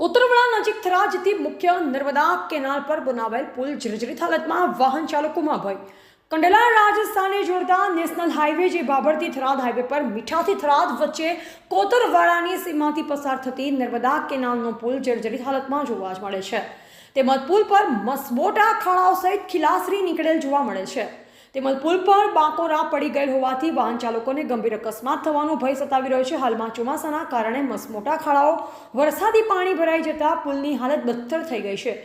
કોતરવાડા નજીક થરા જતી મુખ્ય નર્મદા કેનાલ પર બનાવેલ પુલ જર્જરિત હાલતમાં વાહન ચાલકોમાં ભય. કંડલા રાજસ્થાને જોડતા નેશનલ હાઈવે જે બાબરથી થરાદ હાઈવે પર મીઠાથી થરાદ વચ્ચે કોતરવાડાની સીમાથી પસાર થતી નર્મદા કેનાલનો પુલ જર્જરિત હાલતમાં જોવા મળે છે. તેમજ પુલ પર મસમોટા ખાડાઓ સહિત ખિલાસરી નીકળેલ જોવા મળે છે. તેમજ પુલ પર બાંકોરા પડી ગયેલ હોવાથી વાહન ચાલકોને ગંભીર અકસ્માત થવાનો ભય સતાવી રહ્યો છે. હાલમાં ચોમાસાના કારણે મસમોટા ખાડાઓ, વરસાદી પાણી ભરાઈ જતા પુલની હાલત બદતર થઈ ગઈ છે.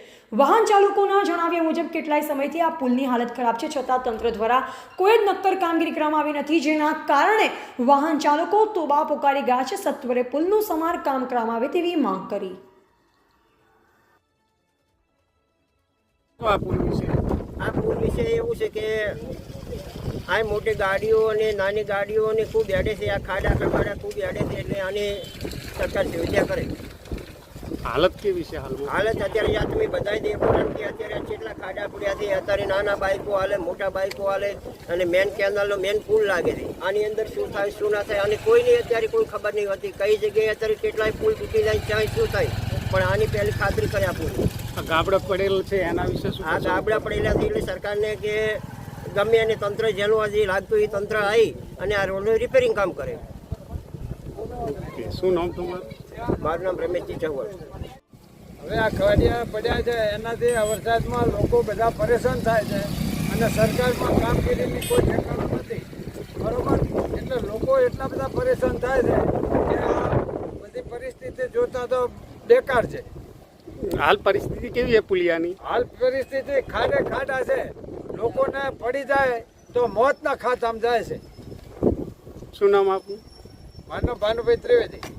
વાહન ચાલકોના જણાવ્યા મુજબ કેટલાય સમયથી આ પુલની હાલત ખરાબ છે છતાં તંત્ર દ્વારા કોઈ જ નક્કર કામગીરી કરવામાં આવી નથી. જેના કારણે વાહન ચાલકો તોબા પોકારી ગયા છે. સત્વરે પુલનું સમાર કામ કરવામાં આવે તેવી માંગ કરી. આ પુલ વિશે એવું છે કે આ મોટી ગાડીઓ અને નાની ગાડીઓને ખૂબ હેડે છે આ ખાડા ખબાડા ખૂબ હેડે છે એટલે આની સરકાર સુવિધા કરે. હાલત કેવી છે હાલમાં? હાલત અત્યારે યા તમે બધાય દે કે અત્યારે કેટલા ખાડા પડ્યા છે અત્યારે નાના બાઇકો હાલે મોટા બાઇકો હાલે અને મેન કેનાલનો મેન પુલ લાગે છે. આની અંદર શું થાય શું ના થાય અને કોઈને અત્યારે કોઈ ખબર નહીં હોતી. કઈ જગ્યાએ અત્યારે કેટલાય પુલ તૂટી જાય ક્યાંય શું થાય. પણ આની પહેલી ખાતરી કરે આપણું પુલ. ગાબડા પડેલ છે એના વિશે શું આ? ગાબડા પડેલા છે એટલે સરકારને કે ગમે એને તંત્ર જેનું હજી લાગતું એ તંત્ર આવી અને આ રોડનું રિપેરિંગ કામ કરે. શું નામ તમારું? મારું નામ રમેશજી ચૌહાણ. હવે આ ખવાડિયા પડ્યા છે એનાથી આ વરસાદમાં લોકો બધા પરેશાન થાય છે અને સરકારમાં કામગીરીની કોઈ ઠેકાણું નથી. બરોબર? એટલે લોકો એટલા બધા પરેશાન થાય છે કે આ બધી પરિસ્થિતિ જોતા તો બેકાર છે. હાલ પરિસ્થિતિ કેવી છે પુલિયાની? હાલ પરિસ્થિતિ ખાડે ખાડા છે. લોકોને પડી જાય તો મોતના ખાતામાં જાય છે. શું નામ આપનું? માનો ભાનુભાઈ ત્રિવેદી.